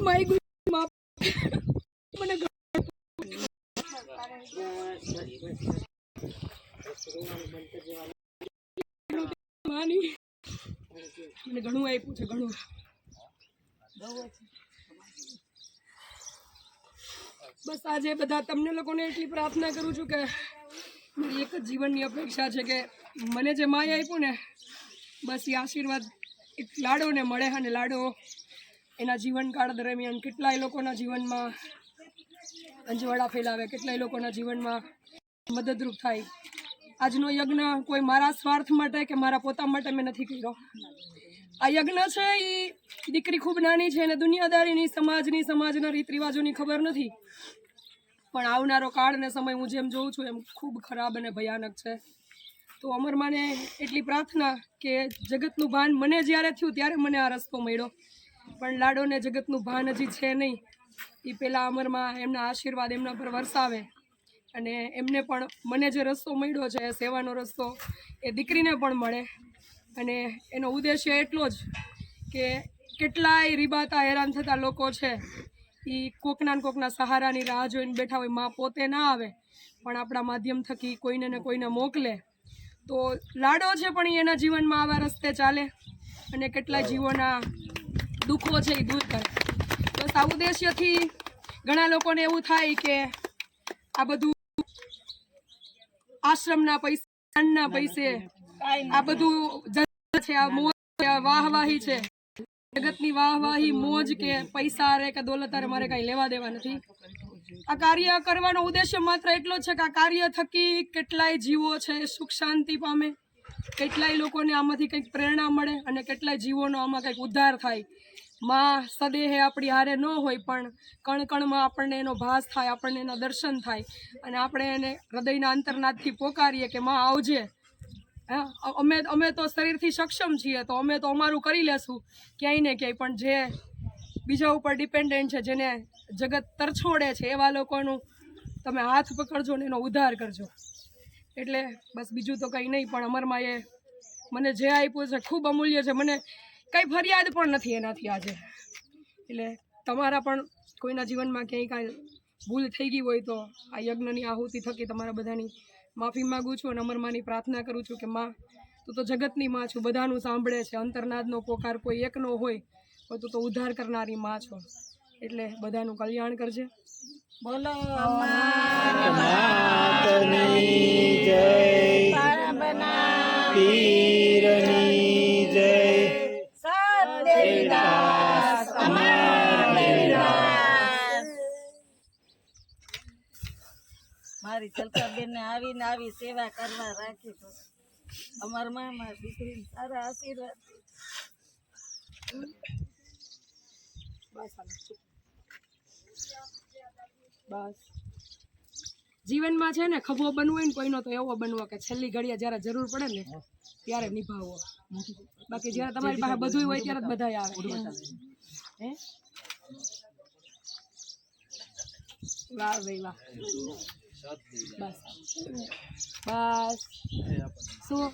માફ મને માની. મને ઘણું આપ્યું છે, ઘણું. બસ આજે બધા તમને લોકોને એટલી પ્રાર્થના કરું છું કે મારી એક જ જીવનની અપેક્ષા છે કે મને જે માય આપ્યું ને, બસ એ આશીર્વાદ એક લાડોને મળે અને લાડો એના જીવનકાળ દરમિયાન કેટલાય લોકોના જીવનમાં અંજવાળા ફેલાવે, કેટલાય લોકોના જીવનમાં મદદરૂપ થાય. આજનો યજ્ઞ કોઈ મારા સ્વાર્થ માટે કે મારા પોતા માટે મેં નથી કર્યો. આ યજ્ઞ છે એ દીકરી ખૂબ નાની છે અને દુનિયાદારીની, સમાજની, સમાજના રીત રિવાજોની ખબર નથી. પણ આવનારો કાળ અને સમય હું જેમ જોઉં છું એમ ખૂબ ખરાબ અને ભયાનક છે. તો અમરમાને એટલી પ્રાર્થના કે જગતનું ભાન મને જ્યારે થયું ત્યારે મને આ રસ્તો મળ્યો. પણ લાડોને જગતનું ભાન હજી છે નહીં. એ પહેલાં અમરમાં એમના આશીર્વાદ એમના પર વરસાવે. અને એમને પણ મને જે રસ્તો મળ્યો છે, સેવાનો રસ્તો, એ દીકરીને પણ મળે. અને એનો ઉદ્દેશ્ય એટલો જ કે કેટલાય રીબાતા હેરાન થતા લોકો છે એ કોકના ને કોકના સહારાની રાહ જોઈને બેઠા હોય, માં પોતે ના આવે, પણ આપણા માધ્યમ થકી કોઈને ને કોઈને મોકલે. તો લાડો છે પણ એના જીવનમાં આવા રસ્તે ચાલે. અને કેટલાય જીવોના દુઃખો છે એ દૂર કરે. બસ આ ઉદ્દેશ્યથી ઘણા લોકોને એવું થાય કે આ બધું આશ્રમના પૈસા પૈસે આ બધું છે, આ મોજ વાહવાહી છે. જગતની વાહવાહી, મોજ કે પૈસા રે કે દોલત અરે મારે કાંઈ લેવા દેવા નથી. આ કાર્ય કરવાનો ઉદ્દેશ્ય માત્ર એટલો છે કે આ કાર્ય થકી કેટલાય જીવો છે, સુખ શાંતિ પામે. કેટલાય લોકોને આમાંથી કંઈક પ્રેરણા મળે અને કેટલાય જીવોનો આમાં કંઈક ઉદ્ધાર થાય. માં સદેહે આપણી હારે ન હોય પણ કણ કણમાં આપણને એનો ભાસ થાય, આપણને એના દર્શન થાય અને આપણે એને હૃદયના અંતરનાથથી પોકારીએ કે માં આવજે. હા? અમે અમે તો શરીરથી સક્ષમ છીએ, તો અમે તો અમારું કરી લેશું, ક્યાંય ને ક્યાંય. પણ જે બીજા ઉપર ડિપેન્ડન્ટ છે, જેને જગત તરછોડે છે, એવા લોકોનું તમે હાથ પકડજો ને એનો ઉદ્ધાર કરજો. એટલે બસ બીજું તો કંઈ નહીં પણ અમરમાં એ મને જે આપ્યું છે ખૂબ અમૂલ્ય છે. મને કંઈ ફરિયાદ પણ નથી એનાથી આજે. એટલે તમારા પણ કોઈના જીવનમાં ક્યાંય કાંઈ ભૂલ થઈ ગઈ હોય તો આ યજ્ઞની આહુતિ થકી તમારા બધાની માફી માગું છું અને અમરમાની પ્રાર્થના કરું છું કે માં તું તો જગતની માં છું બધાનું સાંભળે છે. અંતરનાદનો પોકાર કોઈ એકનો હોય તો તું તો ઉદ્ધાર કરનારી માં છો. એટલે બધાનું કલ્યાણ કરજે. બોલો પીરની જય. દેવદાસ અમાર મારી ચલકાબેન ને આવીને આવી સેવા કરવા રાખી તો અમારા મામા દીકરી સારા આશીર્વાદ બસ બસ. જીવનમાં છે ને ખભો બનવો હોય ને કોઈનો તો એવો બનવો કે છેલ્લી ઘડીએ જ્યારે જરૂર પડે ને ત્યારે નિભાવો. બાકી જ્યારે તમારી પાસે બધું હોય ત્યારે જ બધા આવે. હે? વાહ ભાઈ વાહ. બસ. બસ. શું?